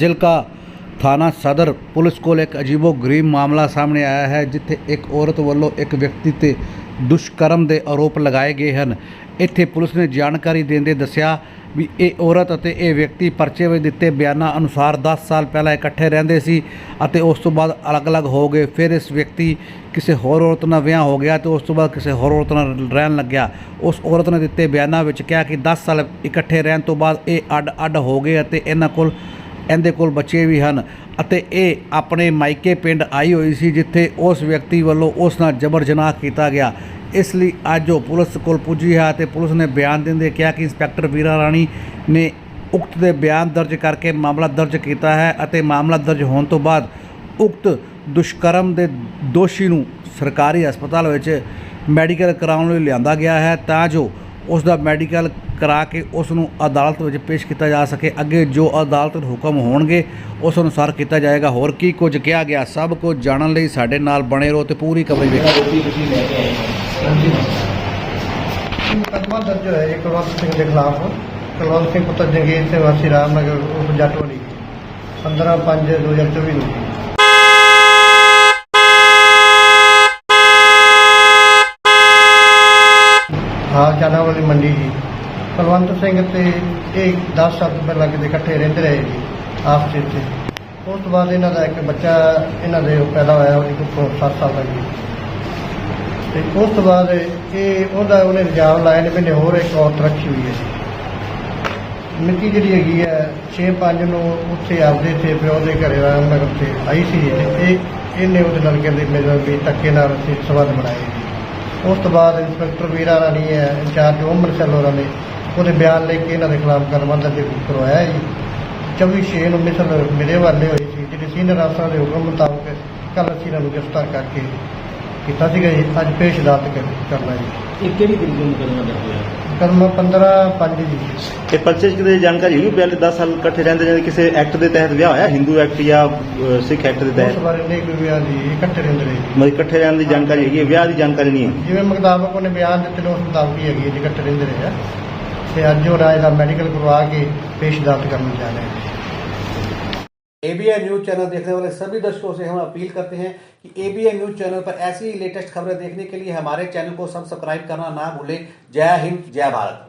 ਜ਼ਿਲ੍ਹਾ ਥਾਣਾ ਸਦਰ ਪੁਲਿਸ ਕੋਲ ਇੱਕ ਅਜੀਬੋ ਗਰੀਬ ਮਾਮਲਾ ਸਾਹਮਣੇ ਆਇਆ ਹੈ, ਜਿੱਥੇ ਇੱਕ ਔਰਤ ਵੱਲੋਂ ਇੱਕ ਵਿਅਕਤੀ ਤੇ ਦੁਸ਼ਕਰਮ ਦੇ ਆਰੋਪ ਲਗਾਏ ਗਏ ਹਨ। ਇੱਥੇ ਪੁਲਿਸ ਨੇ ਜਾਣਕਾਰੀ ਦਿੰਦੇ ਦੱਸਿਆ ਵੀ ਇਹ ਔਰਤ ਅਤੇ ਇਹ ਵਿਅਕਤੀ ਪਰਚੇ ਵਿੱਚ ਦਿੱਤੇ ਬਿਆਨਾਂ ਅਨੁਸਾਰ 10 ਸਾਲ ਪਹਿਲਾਂ ਇਕੱਠੇ ਰਹਿੰਦੇ ਸੀ ਅਤੇ ਉਸ ਤੋਂ ਬਾਅਦ ਅਲੱਗ-ਅਲੱਗ ਹੋ ਗਏ। ਫਿਰ ਇਸ ਵਿਅਕਤੀ ਕਿਸੇ ਹੋਰ ਔਰਤ ਨਾਲ ਵਿਆਹ ਹੋ ਗਿਆ ਤੇ ਉਸ ਤੋਂ ਬਾਅਦ ਕਿਸੇ ਹੋਰ ਔਰਤ ਨਾਲ ਰਹਿਣ ਲੱਗਿਆ। ਉਸ ਔਰਤ ਨੇ ਦਿੱਤੇ ਬਿਆਨਾਂ ਵਿੱਚ ਕਿਹਾ ਕਿ 10 ਸਾਲ ਇਕੱਠੇ ਰਹਿਣ ਤੋਂ ਬਾਅਦ ਇਹ ਅੱਡ-ਅੱਡ ਹੋ ਗਏ ਅਤੇ ਇਹਨਾਂ ਕੋਲ ਇਹਦੇ ਕੋਲ ਬੱਚੇ ਵੀ ਹਨ ਅਤੇ ਇਹ ਆਪਣੇ ਮਾਇਕੇ ਪਿੰਡ ਆਈ ਹੋਈ ਸੀ ਜਿੱਥੇ ਉਸ ਵਿਅਕਤੀ ਵੱਲੋਂ ਉਸ ਨਾਲ ਜਬਰ ਜਨਾਹ ਕੀਤਾ ਗਿਆ। ਇਸ ਲਈ ਅੱਜ ਉਹ ਪੁਲਿਸ ਕੋਲ ਪੁੱਜੀ ਹੈ ਤੇ ਪੁਲਿਸ ਨੇ ਬਿਆਨ ਦਿੰਦੇ ਕਿਹਾ ਕਿ ਇੰਸਪੈਕਟਰ ਵੀਰਾ ਰਾਣੀ ਨੇ ਉਕਤ ਦੇ ਬਿਆਨ ਦਰਜ ਕਰਕੇ ਮਾਮਲਾ ਦਰਜ ਕੀਤਾ ਹੈ ਅਤੇ ਮਾਮਲਾ ਦਰਜ ਹੋਣ ਤੋਂ ਬਾਅਦ ਉਕਤ ਦੁਸ਼ਕਰਮ ਦੇ ਦੋਸ਼ੀ ਨੂੰ ਸਰਕਾਰੀ ਹਸਪਤਾਲ ਵਿੱਚ ਮੈਡੀਕਲ ਕਰਾਉਣ ਲਈ ਲਿਆਂਦਾ ਗਿਆ ਹੈ ਤਾਂ ਜੋ ਉਸ ਦਾ ਮੈਡੀਕਲ ਕਰਾ ਕੇ ਉਸ ਨੂੰ ਅਦਾਲਤ ਵਿੱਚ ਪੇਸ਼ ਕੀਤਾ ਜਾ ਸਕੇ। ਅੱਗੇ ਜੋ ਅਦਾਲਤ ਦੇ ਹੁਕਮ ਹੋਣਗੇ ਉਸ ਅਨੁਸਾਰ ਕੀਤਾ ਜਾਏਗਾ। ਹੋਰ ਕੀ ਕੁਝ ਕਿਹਾ ਗਿਆ ਸਭ ਕੁਝ ਜਾਣਨ ਲਈ ਸਾਡੇ ਨਾਲ ਬਣੇ ਰਹੋ ਤੇ ਪੂਰੀ ਕਵਰੇਜ ਵੇਖੋ। ਮੁਕੱਦਮਾ ਦਰਜ ਹੋਇਆ ਹੈ ਕੁਲਵੰਤ ਸਿੰਘ ਦੇ ਖਿਲਾਫ। ਕੁਲਵੰਤ ਸਿੰਘ ਪੁੱਤਰ ਜੰਗੀਰ ਸਿੰਘ ਵਾਸੀ ਰਾਮਨਗਰ ਉਪ ਜੱਟਵਾਲੀ 15 5 2024 ਨੂੰ। ਹਾਲ ਚਾਲਾਂ ਵਾਲੀ ਮੰਡੀ ਜੀ। ਕੁਲਵੰਤ ਸਿੰਘ ਤੇ ਇਹ 10 ਸਾਲ ਤੋਂ ਪਹਿਲਾਂ ਕਿਤੇ ਇਕੱਠੇ ਰਹਿੰਦੇ ਰਹੇ ਜੀ, ਆਪਸ ਵਿੱਚ। ਉਸ ਤੋਂ ਬਾਅਦ ਇਹਨਾਂ ਦਾ ਇੱਕ ਬੱਚਾ, ਇਹਨਾਂ ਦੇ ਪੈਦਾ ਹੋਇਆ ਉਹਦੀ ਕੁੱਖੋਂ 7 ਸਾਲ ਦਾ ਜੀ। ਤੇ ਉਸ ਤੋਂ ਬਾਅਦ ਇਹ, ਉਹਦਾ ਉਹਨੇ ਇਲਜ਼ਾਮ ਲਾਇਆ ਨੇ ਵੀ ਹੋਰ ਇੱਕ ਔਰਤ ਰੱਖੀ ਹੋਈ ਹੈ। ਮਿਤੀ ਜਿਹੜੀ ਹੈਗੀ ਹੈ 6-5 ਨੂੰ ਉੱਥੇ ਆਪਦੇ ਤੇ ਪਿਓ ਦੇ ਘਰੇ ਰਾਮਨਗਰ ਉੱਥੇ ਆਈ ਸੀ ਤੇ ਇਹ, ਇਹਨੇ ਉਹਦੇ ਨਾਲ ਕਹਿੰਦੇ ਮੇਰੇ ਵੀ ਧੱਕੇ ਨਾਲ ਅਸੀਂ ਸਬੰਧ ਬਣਾਏ। ਉਸ ਤੋਂ ਬਾਅਦ ਇੰਸਪੈਕਟਰ ਵੀਰਾ ਰਾਣੀ ਹੈ, ਇੰਚਾਰਜ ਓਮਰ ਸੈਲ ਹੋਰਾਂ ਨੇ ਉਹਦੇ ਬਿਆਨ ਲੈ ਕੇ ਇਹਨਾਂ ਦੇ ਖਿਲਾਫ ਮੁਕੱਦਮਾ ਦਰਜ ਕਰਵਾਇਆ ਜੀ। 24 ਛੇ ਨੂੰ ਮਿਸਲ ਮੇਰੇ ਵਾਲੇ ਹੋਏ ਸੀ ਜਿਹੜੇ ਸੀਨੀਅਰ ਅਫਸਰਾਂ ਦੇ ਹੁਕਮ ਮੁਤਾਬਕ ਕੱਲ੍ਹ ਅਸੀਂ ਇਹਨਾਂ ਨੂੰ ਗ੍ਰਿਫਤਾਰ ਕਰਕੇ ਕੀਤਾ ਸੀਗਾ ਜੀ। ਅੱਜ ਪੇਸ਼ ਅਦਾਲਤ ਕਰ- ਕਰਨਾ ਜੀ। ਇਹ ਕਿਹੜੀ ਦਿਨ ਨੂੰ ਮੁਕਦਮਾ ਦਰਜ ਹੋਇਆ? ਕਰਮ 15 5 ਜੀ। ਇਹ ਪਰਚੇਜ ਕਿਤੇ ਜਾਣਕਾਰੀ ਹੋਈ? ਪਹਿਲੇ 10 ਸਾਲ ਇਕੱਠੇ ਰਹਿੰਦੇ ਜਾਂਦੇ ਕਿਸੇ ਐਕਟ ਦੇ ਤਹਿਤ ਵਿਆਹ ਹੋਇਆ? ਹਿੰਦੂ ਐਕਟ ਜਾਂ ਸਿੱਖ ਐਕਟ ਦੇ ਉਸ ਤਹਿਤ ਬਾਰੇ ਨਹੀਂ ਕੋਈ ਵਿਆਹ ਦੀ ਇਕੱਠੇ ਰਹਿੰਦੇ ਰਹੇ ਜੀ। ਮਤਲਬ ਇਕੱਠੇ ਰਹਿਣ ਦੀ ਜਾਣਕਾਰੀ ਹੈਗੀ ਹੈ ਵਿਆਹ ਦੀ ਜਾਣਕਾਰੀ ਨਹੀਂ ਹੈ। ਜਿਵੇਂ ਮੁਤਾਬਕ ਉਹਨੇ ਬਿਆਨ ਦਿੱਤੇ ਨੇ ਉਸ ਮੁਤਾਬਕ ਹੀ ਹੈਗੀ ਜੀ ਇਕੱਠੇ ਰਹਿੰਦੇ ਰਹੇ ਆ ਤੇ ਅੱਜ ਉਹ ਰਾਜ ਦਾ ਮੈਡੀਕਲ ਕਰਵਾ ਕੇ ਪੇਸ਼ ਅਦਾਲਤ ਕਰਨ ਜਾ ਰਹੇ ਹਾਂ एबीएन न्यूज चैनल देखने वाले सभी दर्शकों से हम अपील करते हैं कि एबीएन न्यूज चैनल पर ऐसी ही लेटेस्ट खबरें देखने के लिए हमारे चैनल को सब्सक्राइब करना ना भूलें जय हिंद जय भारत